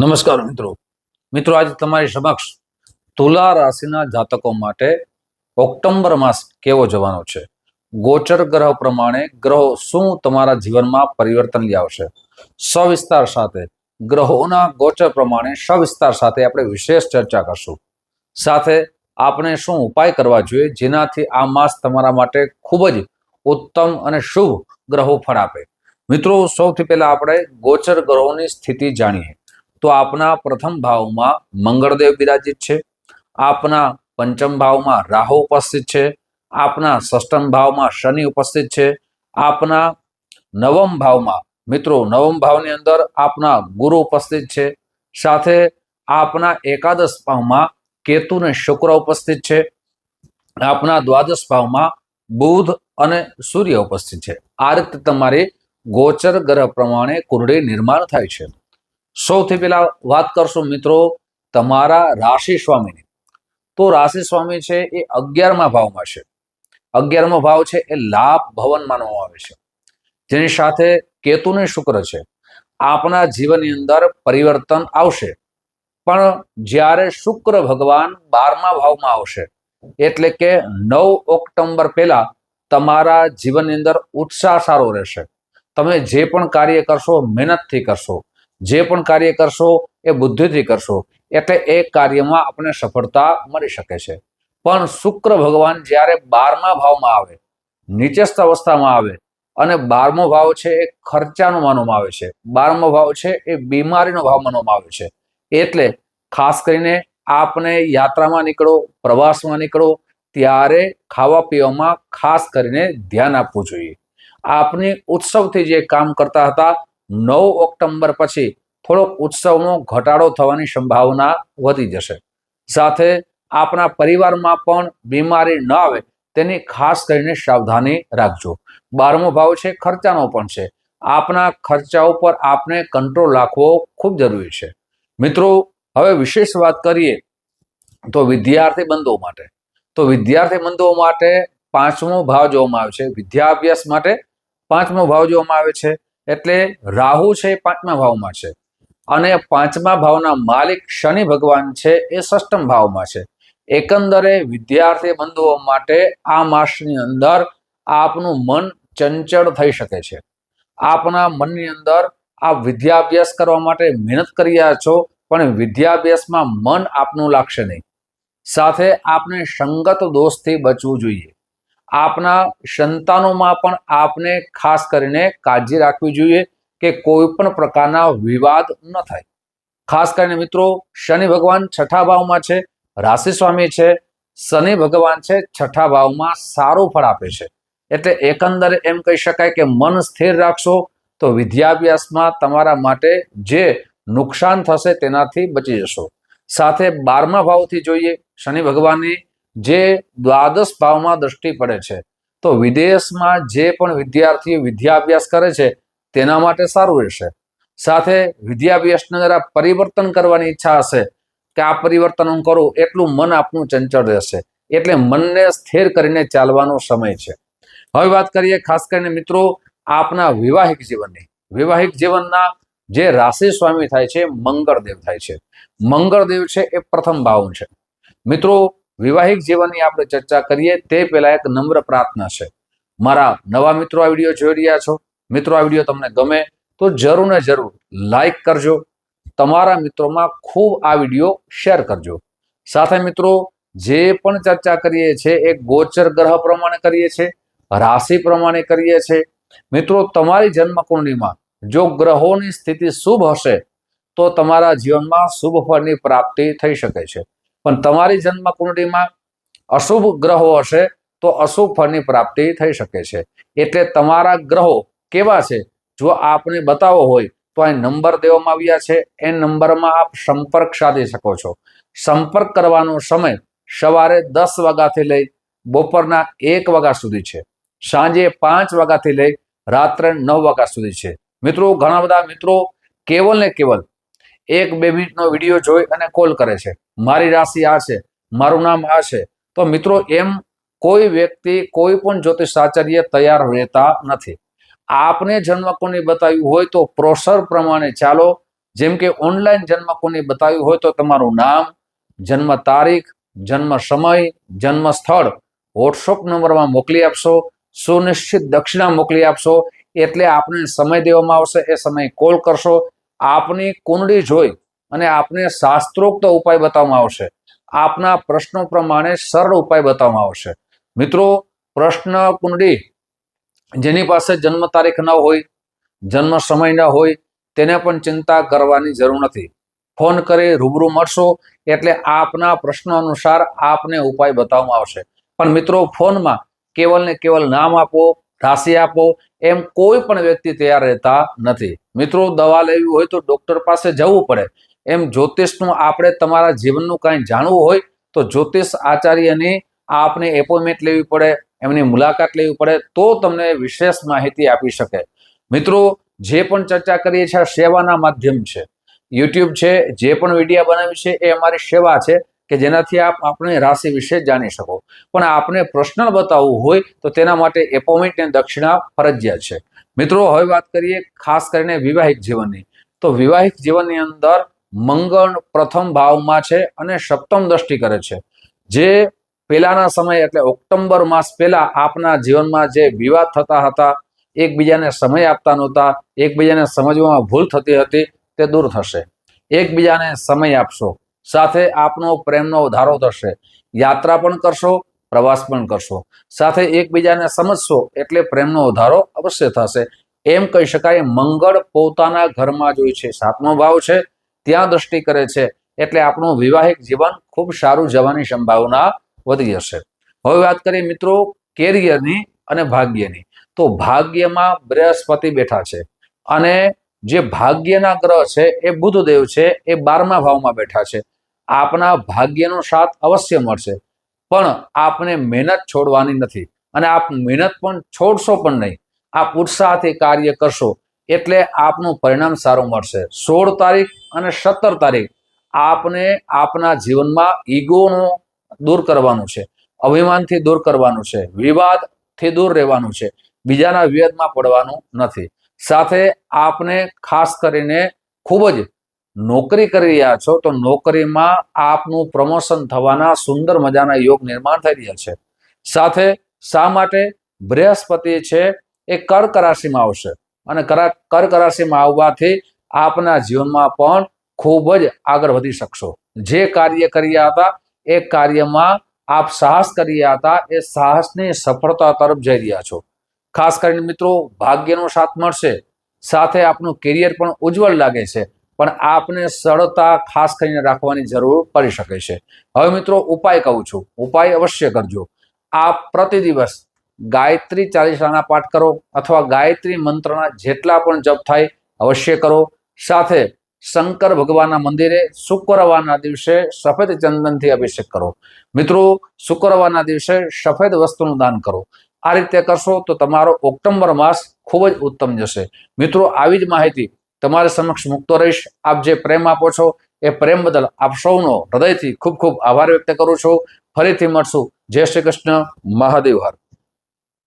નમસ્કાર મિત્રો. મિત્રો, આજે તમારી સમક્ષ તુલા રાશિના જાતકો માટે ઓક્ટોબર માસ કેવો જવાનો છે? ગોચર ગ્રહ પ્રમાણે ગ્રહો શું તમારા જીવનમાં પરિવર્તન લાવશે સવિસ્તાર સાથે ગ્રહોના ગોચર પ્રમાણે સવિસ્તાર સાથે આપણે વિશેષ ચર્ચા કરશું. સાથે આપણે શું ઉપાય કરવા જોઈએ જેનાથી આ માસ તમારા માટે ખૂબ જ ઉત્તમ અને શુભ ગ્રહો ફળ આપે? મિત્રો, સૌથી પહેલા આપણે ગોચર ગ્રહોની સ્થિતિ જાણીએ. તો આપના પ્રથમ ભાવમાં મંગળદેવ બિરાજિત છે. આપના પંચમ ભાવમાં રાહુ ઉપસ્થિત છે. આપના ષષ્ઠમ ભાવમાં શનિ ઉપસ્થિત છે. આપના નવમ ભાવમાં, મિત્રો, નવમ ભાવની અંદર આપના ગુરુ ઉપસ્થિત છે. સાથે આપના એકાદશ ભાવમાં કેતુ અને શુક્ર ઉપસ્થિત છે. આપના દ્વાદશ ભાવમાં બુધ અને સૂર્ય ઉપસ્થિત છે. આ રીતે તમારી ગોચર ગ્રહ પ્રમાણે કુરડી નિર્માણ થાય છે. સૌથી પહેલા વાત કરશું મિત્રો તમારા રાશિ સ્વામીની. તો રાશિ સ્વામી છે એ અગિયારમા ભાવમાં છે. અગિયારમો ભાવ છે એ લાભ ભવન માનવામાં આવે છે. જેની સાથે કેતુને શુક્ર છે. આપણા જીવનની અંદર પરિવર્તન આવશે. પણ જ્યારે શુક્ર ભગવાન બારમા ભાવમાં આવશે, એટલે કે નવ ઓક્ટોબર પહેલા તમારા જીવનની અંદર ઉત્સાહ સારો રહેશે. તમે જે પણ કાર્ય કરશો, મહેનતથી કરશો જે પણ કાર્ય કરશો એ બુદ્ધિથી કરશો. એટલે એ કાર્યમાં આપણે સફળતા મળી શકે છે. પણ શુક્ર ભગવાન જ્યારે બારમા ભાવમાં આવે, નીચસ્થ અવસ્થામાં આવે, અને બારમો ભાવ છે એ ખર્ચાનો માનવામાં આવે છે. બારમો ભાવ છે એ બીમારીનો ભાવ માનવામાં આવે છે. એટલે ખાસ કરીને આપને યાત્રામાં નીકળો, પ્રવાસમાં નીકળો, ત્યારે ખાવા પીવામાં ખાસ કરીને ધ્યાન આપવું જોઈએ. આપની ઉત્સવથી જે કામ કરતા હતા નવ ઓક્ટોબર પછી થોડોક ઉત્સવનો ઘટાડો થવાની સંભાવના વધી જશે. સાથે આપણા પરિવારમાં પણ બીમારી ન આવે તેની ખાસ કરીને સાવધાની રાખજો. બારમો ભાવ છે, ખર્ચાનો પણ છે. આપના ખર્ચા ઉપર આપને કંટ્રોલ રાખવો ખૂબ જરૂરી છે. મિત્રો, હવે વિશેષ વાત કરીએ તો વિદ્યાર્થી બંધુઓ માટે. તો વિદ્યાર્થી બંધુઓ માટે પાંચમો ભાવ જોવામાં આવે છે. વિદ્યાભ્યાસ માટે પાંચમો ભાવ જોવામાં આવે છે. એટલે રાહુ છે એ પાંચમા ભાવમાં છે. અને પાંચમા ભાવના માલિક શનિ ભગવાન છે એ ષષ્ટમ ભાવમાં છે. એકંદરે વિદ્યાર્થી બંધુઓ માટે આ માસની અંદર આપનું મન ચંચળ થઈ શકે છે. આપના મનની અંદર આપ વિદ્યાભ્યાસ કરવા માટે મહેનત કરી રહ્યા છો, પણ વિદ્યાભ્યાસમાં મન આપનું લાગશે નહીં. સાથે આપને સંગત દોષથી બચવું જોઈએ. આપના સંતાનોમાં પણ આપને ખાસ કરીને કાળજી રાખવી જોઈએ કે કોઈ પણ પ્રકારના વિવાદ ન થાય. ખાસ કરીને મિત્રો, શનિ ભગવાન છઠ્ઠા ભાવમાં છે, રાશિ સ્વામી છે, શનિ ભગવાન છે, છઠ્ઠા ભાવમાં સારું ફળ આપે છે. એટલે એકંદરે એમ કહી શકાય કે મન સ્થિર રાખશો તો વિદ્યાભ્યાસમાં તમારા માટે જે નુકસાન થશે તેનાથી બચી જશો. સાથે બારમા ભાવથી જોઈએ, શનિ ભગવાનની જે દ્વાદશ ભાવમાં દ્રષ્ટિ પડે છે. તો વિદેશમાં જે પણ વિદ્યાર્થીઓ વિદ્યાભ્યાસ કરે છે, તેના માટે સારું રહેશે. સાથે વિદ્યાભ્યાસને જરા પરિવર્તન કરવાની ઈચ્છા હશે, કે આ પરિવર્તન હું કરું, એટલું મન આપનું ચંચળ રહેશે. એટલે મનને સ્થિર કરીને ચાલવાનો સમય છે. હવે વાત કરીએ ખાસ કરીને મિત્રો આપના વિવાહિક જીવનની. વિવાહિક જીવનના જે રાશિ સ્વામી થાય છે, મંગળદેવ થાય છે. મંગળદેવ છે એ પ્રથમ ભાવ છે. મિત્રો વિવાહિક જીવનની આપણે ચર્ચા કરીએ, તે પહેલા એક નમ્ર પ્રાર્થના છે. મારા નવા મિત્રો આ વીડિયો જોઈ રહ્યા છો, મિત્રો આ વીડિયો તમને ગમે તો જરૂર ને જરૂર લાઈક કરજો. તમારા મિત્રોમાં ખૂબ આ વીડિયો શેર કરજો. સાથે મિત્રો, જે પણ ચર્ચા કરીએ છીએ એ ગોચર ગ્રહ પ્રમાણે કરીએ છીએ રાશિ પ્રમાણે કરીએ છીએ મિત્રો, તમારી જન્મકુંડલીમાં જો ગ્રહોની સ્થિતિ શુભ હશે, તો તમારા જીવનમાં શુભ ફળની પ્રાપ્તિ થઈ શકે છે. પણ તમારી જન્મ કુંડળીમાં અશુભ ગ્રહો હશે તો અશુભ ફળની પ્રાપ્તિ થઈ શકે છે. એટલે તમારા ગ્રહો કેવા છે? જો આપને બતાવો હોય તો અહીં નંબર દેવામાં આવ્યા છે. એ નંબરમાં આપ સંપર્ક સાધી શકો છો. સંપર્ક કરવાનો સમય સવારે દસ વાગ્યાથી લઈ બપોરના એક વાગ્યા સુધી છે. સાંજે પાંચ વાગ્યાથી લઈ રાત્રે નવ વાગ્યા સુધી છે. મિત્રો, ઘણા બધા મિત્રો કેવલ ને કેવલ એક બે મિનિટનો વીડિયો જોઈ અને કોલ કરે છે. મારી રાશિ આ છે, મારું નામ આ છે. તો મિત્રો, એમ કોઈ વ્યક્તિ કોઈ પણ જ્યોતિષાચાર્ય તૈયાર રહેતા નથી. આપને જન્મકોની બતાવ્યું હોય તો પ્રોસર પ્રમાણે ચાલો, જેમ કે ઓનલાઈન જન્મકોની બતાવ્યું હોય તો તમારું નામ, જન્મ તારીખ, જન્મ સમય, જન્મ સ્થળ વોટ્સઅપ નંબરમાં મોકલી આપશો, સુનિશ્ચિત દક્ષિણા મોકલી આપશો, એટલે આપને સમય દેવામાં આવશે, એ સમય કોલ કરશો. આપની કુંડળી જોઈ અને આપને શાસ્ત્રોક્ત ઉપાય બતાવવામાં આવશે. આપના પ્રશ્નો પ્રમાણે સરળ ઉપાય બતાવવામાં આવશે. મિત્રો, પ્રશ્ન કુંડળી, જેની પાસે જન્મ તારીખ ન હોય, જન્મ સમય ન હોય, તેને પણ ચિંતા કરવાની જરૂર નથી. ફોન કરી રૂબરૂ મળશો, એટલે આપના પ્રશ્નો અનુસાર આપને ઉપાય બતાવવામાં આવશે. પણ મિત્રો, ફોનમાં કેવલ ને કેવલ નામ આપો, રાશિ આપો, એમ કોઈ પણ વ્યક્તિ તૈયાર રહેતા નથી. મિત્રો, દવા લેવી હોય તો ડોક્ટર પાસે જવું પડે. એમ જ્યોતિષનું આપણે તમારા જીવનનું કાંઈ જાણવું હોય, તો જ્યોતિષ આચાર્યની આપને એપોઇન્ટમેન્ટ લેવી પડે, એમની મુલાકાત લેવી પડે, તો તમને વિશેષ માહિતી આપી શકે. મિત્રો, જે પણ ચર્ચા કરીએ છીએ આ સેવાના માધ્યમ છે. યુટ્યુબ છે, જે પણ વિડીયા બનાવી છે, એ અમારી સેવા છે, કે જેનાથી આપ આપણી રાશિ વિશે જાણી શકો. પણ આપને પ્રશ્નલ બતાવવું હોય, તો તેના માટે એપોઇન્ટમેન્ટ અને દક્ષિણા ફરજિયાત છે. મિત્રો, હવે વાત કરીએ ખાસ કરીને વિવાહિક જીવનની. તો વિવાહિક જીવનની અંદર મંગળ પ્રથમ ભાવમાં છે અને સપ્તમ દ્રષ્ટિ કરે છે. જે પહેલાના સમય એટલે ઓક્ટોબર માસ પહેલા આપના જીવનમાં જે વિવાદ થતા હતા, એકબીજાને સમય આપતા નહોતા, એકબીજાને સમજવામાં ભૂલ થતી હતી, તે દૂર થશે. એકબીજાને સમય આપશો, સાથે આપનો પ્રેમનો વધારો થશે. યાત્રા પણ કરશો, પ્રવાસ પણ કરશો. સાથે એકબીજાને સમજશો, એટલે પ્રેમનો વધારો અવશ્ય થશે. એમ કહી શકાય, મંગળ પોતાના ઘરમાં જ હોય છે. સાતમો ભાવ છે ત્યાં દ્રષ્ટિ કરે છે એટલે આપણું વિવાહિક જીવન ખૂબ સારું જવાની સંભાવના વધી જશે. હવે વાત કરીએ મિત્રો કેરિયરની અને ભાગ્યની. તો ભાગ્યમાં બૃહસ્પતિ બેઠા છે અને જે ભાગ્યના ગ્રહ છે એ બુધદેવ છે, એ બારમા ભાવમાં બેઠા છે. આપના ભાગ્યનો સાથ અવશ્ય મળશે. પણ આપને મહેનત છોડવાની નથી અને આપ મહેનત પણ છોડશો પણ નહીં. આપ ઉત્સાહથી કાર્ય કરશો એટલે આપનું પરિણામ સારું મળશે. સોળ તારીખ અને સત્તર તારીખ આપને આપના જીવનમાં ઈગોનો દૂર કરવાનું છે, અભિમાનથી દૂર કરવાનું છે, વિવાદથી દૂર રહેવાનું છે, બીજાના વિવાદમાં પડવાનું નથી. સાથે આપને ખાસ કરીને ખૂબ જ નોકરી કરી રહ્યા છો તો નોકરીમાં આપનું પ્રમોશન થવાના સુંદર મજાના યોગ નિર્માણ થઈ રહ્યા છે. સાથે શા માટે બૃહસ્પતિ છે એ કર્ક રાશિમાં આવશે. અને કરા- કરકરાશીમાં આવવાથી આપના જીવનમાં પણ ખૂબ જ આગળ વધી શકશો. જે કાર્ય કર્યા હતા, એ કાર્યમાં આપ સાહસ કર્યા હતા, એ સાહસની સફળતા તરફ જઈ રહ્યા છો. ખાસ કરીને મિત્રો, ભાગ્યનો સાથ મળશે. સાથે આપનું કેરિયર પણ ઉજ્જવળ લાગે છે, પણ આપને સરળતા ખાસ કરીને રાખવાની જરૂર પડી શકે છે. હવે મિત્રો, ઉપાય કહું છું. ઉપાય અવશ્ય કરજો. આપ પ્રતિ દિવસ ગાયત્રી ચાલીસાના પાઠ કરો અથવા ગાયત્રી મંત્રના જેટલા પણ જપ થાય અવશ્ય કરો. સાથે શંકર ભગવાનના મંદિરે શુક્રવારના દિવસે સફેદ ચંદનથી અભિષેક કરો. મિત્રો, શુક્રવારના દિવસે સફેદ વસ્તુનું દાન કરો. આ રીતે કરશો તો તમારો ઓક્ટોબર માસ ખૂબ જ ઉત્તમ જશે. મિત્રો, આવી જ માહિતી તમારી સમક્ષ મૂકતો રહીશ. આપ જે પ્રેમ આપો છો, એ પ્રેમ બદલ આપ સૌનો હૃદયથી ખૂબ ખૂબ આભાર વ્યક્ત કરું છું. ફરીથી મળશું. જય શ્રી કૃષ્ણ. મહાદેવ હર.